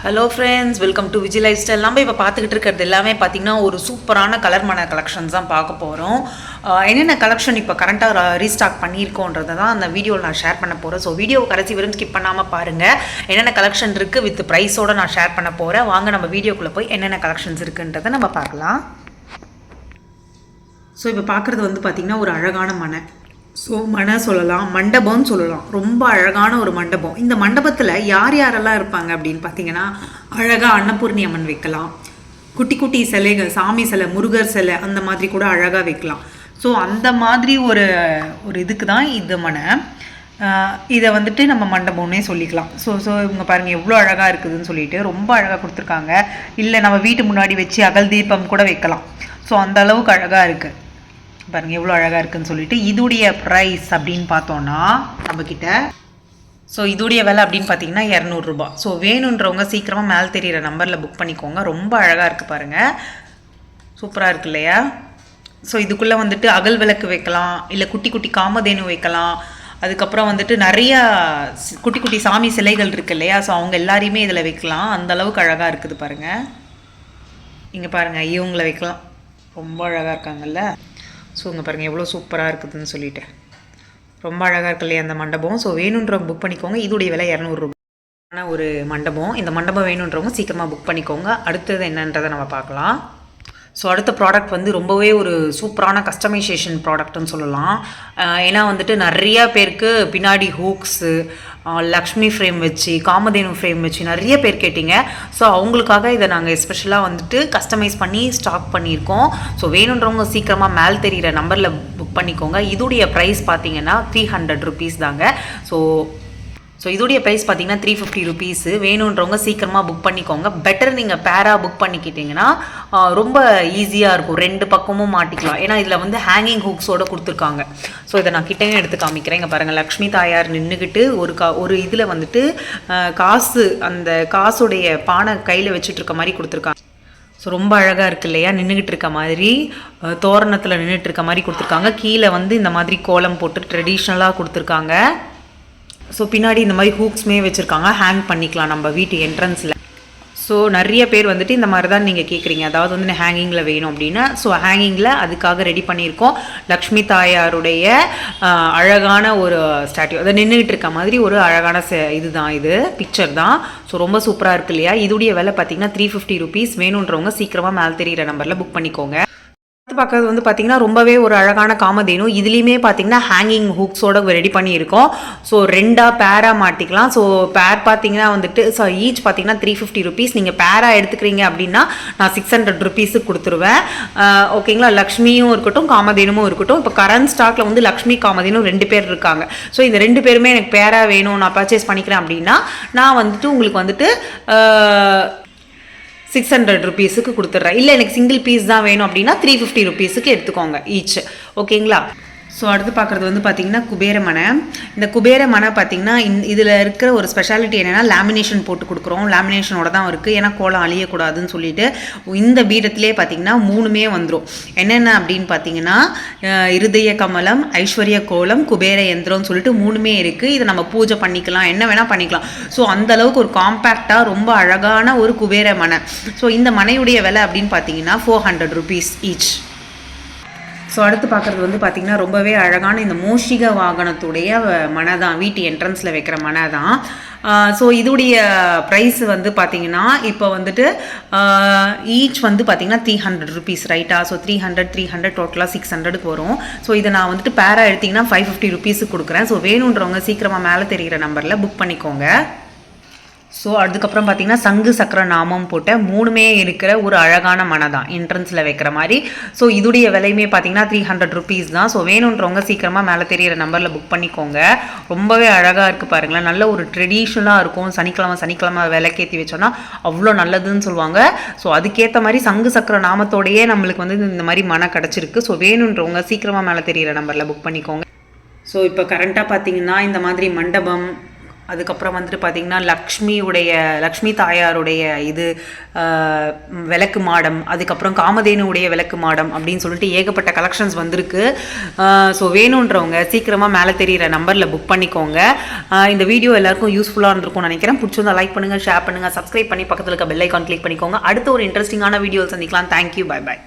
Hello friends welcome to Vijay life style நம்ம இப்போ பார்த்துக்கிட்டு இருக்கிறது எல்லாமே பார்த்தீங்கன்னா ஒரு சூப்பரான கலர் மன கலெக்ஷன்ஸ் தான் பார்க்க போகிறோம் என்னென்ன கலெக்ஷன் இப்போ கரண்ட்டாக ரீஸ்டாக் பண்ணியிருக்கோன்றதை தான் அந்த வீடியோவில் நான் ஷேர் பண்ண போகிறேன் ஸோ வீடியோ கடைசி வரும் ஸ்கிப் பண்ணாமல் பாருங்கள் என்னென்ன கலெக்ஷன் இருக்குது வித் ப்ரைஸோடு நான் ஷேர் பண்ண போகிறேன் வாங்க நம்ம வீடியோக்குள்ளே போய் என்னென்ன கலெக்ஷன்ஸ் இருக்குன்றதை நம்ம பார்க்கலாம். ஸோ இப்போ பார்க்குறது வந்து பார்த்திங்கன்னா ஒரு அழகான மனை. ஸோ மனை சொல்லலாம் மண்டபம்னு சொல்லலாம். ரொம்ப அழகான ஒரு மண்டபம். இந்த மண்டபத்தில் யார் யாரெல்லாம் இருப்பாங்க அப்படின்னு பார்த்தீங்கன்னா அழகாக அன்னபூர்ணி அம்மன் வைக்கலாம். குட்டி குட்டி சிலைகள் சாமி சிலை முருகர் சிலை அந்த மாதிரி கூட அழகாக வைக்கலாம். ஸோ அந்த மாதிரி ஒரு ஒரு இதுக்கு தான் இது மனை. இதை வந்துட்டு நம்ம மண்டபம்னே சொல்லிக்கலாம். ஸோ ஸோ இவங்க பாருங்கள் எவ்வளோ அழகாக இருக்குதுன்னு சொல்லிட்டு ரொம்ப அழகாக கொடுத்துருக்காங்க. இல்லை நம்ம வீட்டு முன்னாடி வச்சு அகல் தீபம் கூட வைக்கலாம். ஸோ அந்த அளவுக்கு அழகாக இருக்குது பாருங்கள் எவ்வளோ அழகாக இருக்குன்னு சொல்லிட்டு இதுடைய ப்ரைஸ் அப்படின்னு பார்த்தோன்னா நம்மக்கிட்ட ஸோ இதுடைய விலை அப்படின்னு பார்த்தீங்கன்னா இரநூறுபா ஸோ வேணுன்றவங்க சீக்கிரமாக மேலே தெரியிற நம்பரில் புக் பண்ணிக்கோங்க. ரொம்ப அழகாக இருக்குது பாருங்கள் சூப்பராக இருக்கு இல்லையா? ஸோ இதுக்குள்ளே வந்துட்டு அகல் விளக்கு வைக்கலாம் இல்லை குட்டி குட்டி காமதேனு வைக்கலாம். அதுக்கப்புறம் வந்துட்டு நிறையா குட்டி குட்டி சாமி சிலைகள் இருக்கு இல்லையா? ஸோ அவங்க எல்லாரையுமே இதில் வைக்கலாம். அந்த அளவுக்கு அழகாக இருக்குது பாருங்கள் இங்கே பாருங்கள் இவங்கள வைக்கலாம். ரொம்ப அழகாக இருக்காங்கல்ல? ஸோ இங்கே பாருங்கள் எவ்வளோ சூப்பராக இருக்குதுன்னு சொல்லிட்டு. ரொம்ப அழகாக இருக்கு இல்லையா அந்த மண்டபம்? ஸோ வேணுன்றவங்க புக் பண்ணிக்கோங்க. இதோடைய விலை இரநூறுபா ஒரு மண்டபம் இந்த மண்டபம் வேணுன்றவங்க சீக்கிரமாக புக் பண்ணிக்கோங்க. அடுத்தது என்னன்றதை நம்ம பார்க்கலாம். ஸோ அடுத்த ப்ராடக்ட் வந்து ரொம்பவே ஒரு சூப்பரான கஸ்டமைசேஷன் ப்ராடக்ட்னு சொல்லலாம். ஏன்னா வந்துட்டு நிறைய பேருக்கு பின்னாடி ஹூக்ஸு லக்ஷ்மி ஃப்ரேம் வச்சு காமதேனு ஃப்ரேம் வச்சு நிறைய பேர் கேட்டிங்க. ஸோ அவங்களுக்காக இதை நாங்கள் எஸ்பெஷலாக வந்துட்டு கஸ்டமைஸ் பண்ணி ஸ்டாக் பண்ணியிருக்கோம். ஸோ வேணுன்றவங்க சீக்கிரமாக மேல் தெரிகிற நம்பரில் புக் பண்ணிக்கோங்க. இதுடைய ப்ரைஸ் பார்த்தீங்கன்னா த்ரீ ஹண்ட்ரட் ருபீஸ் தாங்க. ஸோ ஸோ இதோடைய ப்ரைஸ் பார்த்தீங்கன்னா த்ரீ ஃபிஃப்டி ருபீஸு வேணுன்றவங்க சீக்கிரமாக புக் பண்ணிக்கோங்க. பெட்டர் நீங்கள் பேராக புக் பண்ணிக்கிட்டிங்கன்னா ரொம்ப ஈஸியாக இருக்கும். ரெண்டு பக்கமும் மாட்டிக்கலாம். ஏன்னா இதில் வந்து ஹேங்கிங் ஹூக்ஸோடு கொடுத்துருக்காங்க. ஸோ இதை நான் கிட்டேயும் எடுத்து காமிக்கிறேன். இங்கே பாருங்கள் லக்ஷ்மி தாயார் நின்றுக்கிட்டு ஒரு கா ஒரு இதில் வந்துட்டு காசு அந்த காசுடைய பானை கையில் வச்சுட்டு இருக்க மாதிரி கொடுத்துருக்காங்க. ஸோ ரொம்ப அழகாக இருக்கு இல்லையா? நின்றுக்கிட்டு இருக்க மாதிரி தோரணத்தில் நின்றுட்டு இருக்க மாதிரி கொடுத்துருக்காங்க. கீழே வந்து இந்த மாதிரி கோலம் போட்டு ட்ரெடிஷ்னலாக கொடுத்துருக்காங்க. ஸோ பின்னாடி இந்த மாதிரி ஹூக்ஸ்மே வச்சுருக்காங்க. ஹேங் பண்ணிக்கலாம் நம்ம வீட்டு என்ட்ரன்ஸில் ஸோ நிறைய பேர் வந்துட்டு இந்த மாதிரி தான் நீங்கள் கேட்குறீங்க அதாவது வந்து ஹேங்கிங்கில் வேணும் அப்படின்னா. ஸோ ஹேங்கிங்கில் அதுக்காக ரெடி பண்ணியிருக்கோம். லக்ஷ்மி தாயாருடைய அழகான ஒரு ஸ்டாட்யூ அதை நின்றுக்கிட்டு இருக்க மாதிரி ஒரு அழகான இது இதுதான் இது. பிக்சர் தான். ஸோ ரொம்ப சூப்பராக இருக்கு இல்லையா? இதுடைய விலை பார்த்தீங்கன்னா த்ரீ ஃபிஃப்டி ருபீஸ் வேணுன்றவங்க சீக்கிரமாக மேலே தெரியிற நம்பரில் புக் பண்ணிக்கோங்க. அடுத்து பார்க்கறது வந்து பார்த்தீங்கன்னா ரொம்பவே ஒரு அழகான காமதேனு இதுலேயுமே பார்த்தீங்கன்னா ஹேங்கிங் ஹூக்ஸோட ரெடி பண்ணியிருக்கோம். ஸோ ரெண்டாக பேராக மாட்டிக்கலாம். ஸோ பேர் பார்த்தீங்கன்னா வந்துட்டு ஸோ ஈச் பார்த்தீங்கன்னா த்ரீ ஃபிஃப்டி ருபீஸ் நீங்கள் பேராக எடுத்துக்கிறீங்க அப்படின்னா நான் சிக்ஸ் ஹண்ட்ரட் ருபீஸுக்கு கொடுத்துருவேன். ஓகேங்களா லக்ஷ்மியும் இருக்கட்டும் காமதேனுமும் இருக்கட்டும். இப்போ கரண்ட் ஸ்டாக்ல வந்து லக்ஷ்மி காமதேனும் ரெண்டு பேர் இருக்காங்க. ஸோ இந்த ரெண்டு பேருமே எனக்கு பேராக வேணும் நான் பர்ச்சேஸ் பண்ணிக்கிறேன் அப்படின்னா நான் வந்துட்டு உங்களுக்கு வந்துட்டு சிக்ஸ் ஹண்ட்ரட் ருபீஸுக்கு கொடுத்துட்றேன். இல்லை எனக்கு சிங்கிள் பீஸ் தான் வேணும் அப்படின்னா த்ரீ ஃபிஃப்டி ருபீஸுக்கு எடுத்துக்கோங்க ஈச் ஓகேங்களா ஸோ அடுத்து பார்க்குறது வந்து பார்த்தீங்கன்னா குபேர மனை. இந்த குபேர மனை பார்த்தீங்கன்னா இதில் இருக்கிற ஒரு ஸ்பெஷாலிட்டி என்னென்னா லேமினேஷன் போட்டு கொடுக்குறோம். லேமினேஷனோட தான் இருக்குது ஏன்னா கோலம் அழியக்கூடாதுன்னு சொல்லிட்டு இந்த பீடத்திலே பார்த்தீங்கன்னா மூணுமே வந்துடும் என்னென்ன அப்படின்னு பார்த்தீங்கன்னா இருதய கமலம் ஐஸ்வர்ய கோலம் குபேர யந்திரம்னு சொல்லிட்டு மூணுமே இருக்குது இதை நம்ம பூஜை பண்ணிக்கலாம். என்ன வேணால் பண்ணிக்கலாம். ஸோ அந்த அளவுக்கு ஒரு காம்பேக்டாக ரொம்ப அழகான ஒரு குபேர மனை. ஸோ இந்த மனையுடைய விலை அப்படின்னு பார்த்தீங்கன்னா four hundred rupees each so அடுத்து பார்க்குறது வந்து பார்த்திங்கன்னா ரொம்பவே அழகான இந்த மூஷிக வாகனத்துடைய மனை தான் வீட்டு என்ட்ரன்ஸில் வைக்கிற மனை தான் ஸோ இதுடைய ப்ரைஸ் வந்து பார்த்திங்கன்னா இப்போ வந்துட்டு ஈச் வந்து பார்த்தீங்கன்னா த்ரீ ஹண்ட்ரட் ருபீஸ் ரைட்டா so three hundred three hundred டோட்டலாக சிக்ஸ் ஹண்ட்ரடுக்கு வரும். ஸோ இதை நான் வந்துட்டு பேரா எடுத்திங்கன்னா ஃபைவ் ஃபிஃப்டி ருபீஸுக்கு கொடுக்குறேன். ஸோ வேணுன்றவங்க சீக்கிரமாக மேலே தெரிகிற நம்பரில் புக் பண்ணிக்கோங்க. ஸோ அதுக்கப்புறம் பார்த்தீங்கன்னா சங்கு சக்கர நாமம் போட்ட மூணுமே இருக்கிற ஒரு அழகான மனை தான் என்ட்ரன்ஸில் வைக்கிற மாதிரி. ஸோ இதுடைய விலையுமே பார்த்தீங்கன்னா த்ரீ ஹண்ட்ரட் ருபீஸ் தான். ஸோ வேணுன்றவங்க சீக்கிரமாக மேலே தெரியிற நம்பரில் புக் பண்ணிக்கோங்க. ரொம்பவே அழகாக இருக்குது பாருங்களேன். நல்ல ஒரு ட்ரெடிஷ்னலாக இருக்கும். சனிக்கிழமை சனிக்கிழமை விலைக்கேற்றி வச்சோன்னா அவ்வளோ நல்லதுன்னு சொல்லுவாங்க. ஸோ அதுக்கேற்ற மாதிரி சங்கு சக்கர நாமத்தோடையே நம்மளுக்கு வந்து இந்த மாதிரி மனை கிடச்சிருக்கு. ஸோ வேணுன்றவங்க சீக்கிரமாக மேலே தெரியிற நம்பரில் புக் பண்ணிக்கோங்க. ஸோ இப்போ கரண்ட்டாக பார்த்தீங்கன்னா இந்த மாதிரி மண்டபம் அதுக்கப்புறம் வந்துட்டு பார்த்தீங்கன்னா லக்ஷ்மியுடைய லக்ஷ்மி தாயாருடைய இது விளக்கு மாடம் அதுக்கப்புறம் காமதேனுடைய விளக்கு மாடம் அப்படின்னு சொல்லிட்டு ஏகப்பட்ட கலெக்ஷன்ஸ் வந்திருக்கு. ஸோ வேணுன்றவங்க சீக்கிரமாக மேலே தெரியிற நம்பரில் புக் பண்ணிக்கோங்க. இந்த வீடியோ எல்லாருக்கும் யூஸ்ஃபுல்லாக இருந்திருக்கும்னு நினைக்கிறேன். பிடிச்சிருந்தா லைக் பண்ணுங்கள் ஷேர் பண்ணுங்கள் சப்ஸ்கிரைப் பண்ணி பக்கத்தில் இருக்க பெல் ஐக்கான் கிளிக் பண்ணிக்கோங்க. அடுத்த ஒரு இன்ட்ரெஸ்டிங்கான வீடியோ சந்திக்கலாம். Thank you bye by